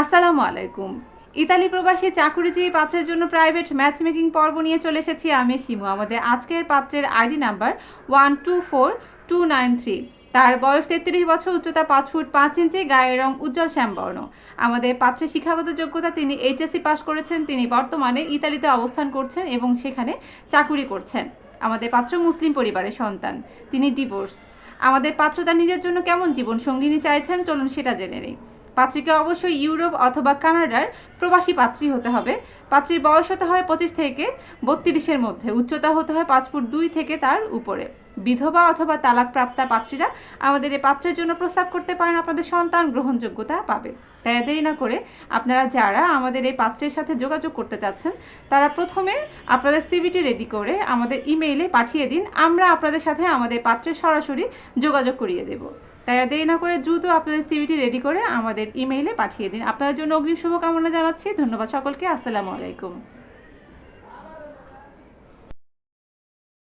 আসসালামু আলাইকুম। ইতালি প্রবাসী চাকুরিজীবী পাত্রের জন্য প্রাইভেট ম্যাচ মেকিং পর্ব নিয়ে চলে এসেছি আমি, শিমু। আমাদের আজকের পাত্রের ID number one two four two nine three. তার বয়স তেত্রিশ বছর, উচ্চতা পাঁচ ফুট পাঁচ ইঞ্চি, গায়ের রং উজ্জ্বল শ্যামবর্ণ। আমাদের পাত্রের শিক্ষাগত যোগ্যতা তিনি এইচএসসি পাশ করেছেন, তিনি বর্তমানে ইতালিতে অবস্থান করছেন এবং সেখানে চাকুরি করছেন। আমাদের পাত্র মুসলিম পরিবারের সন্তান, তিনি ডিভোর্স। আমাদের পাত্র তার নিজের জন্য কেমন জীবন সঙ্গিনী চাইছেন, চলুন সেটা জেনে নেই। পাত্রীকে অবশ্যই ইউরোপ অথবা কানাডার প্রবাসী পাত্রী হতে হবে। পাত্রীর বয়স হতে হয় পঁচিশ থেকে বত্রিশের মধ্যে। উচ্চতা হতে হয় পাঁচ ফুট দুই থেকে তার উপরে। বিধবা অথবা তালাকপ্রাপ্তা পাত্রীরা আমাদের এই পাত্রের জন্য প্রস্তাব করতে পারেন, আপনাদের সন্তান গ্রহণযোগ্যতা পাবে। তাই দেরি না করে আপনারা যারা আমাদের এই পাত্রের সাথে যোগাযোগ করতে চাচ্ছেন, তারা প্রথমে আপনাদের সিভিটি রেডি করে আমাদের ইমেইলে পাঠিয়ে দিন, আমরা আপনাদের সাথে আমাদের পাত্রের সরাসরি যোগাযোগ করিয়ে দেব। তাই দেরি না করে দ্রুত আপনাদের সিভিটি রেডি করে আমাদের ইমেইলে পাঠিয়ে দিন। আপনাদের জন্য অগ্রিম শুভকামনা জানাচ্ছি। ধন্যবাদ সকলকে। আসসালামু আলাইকুম।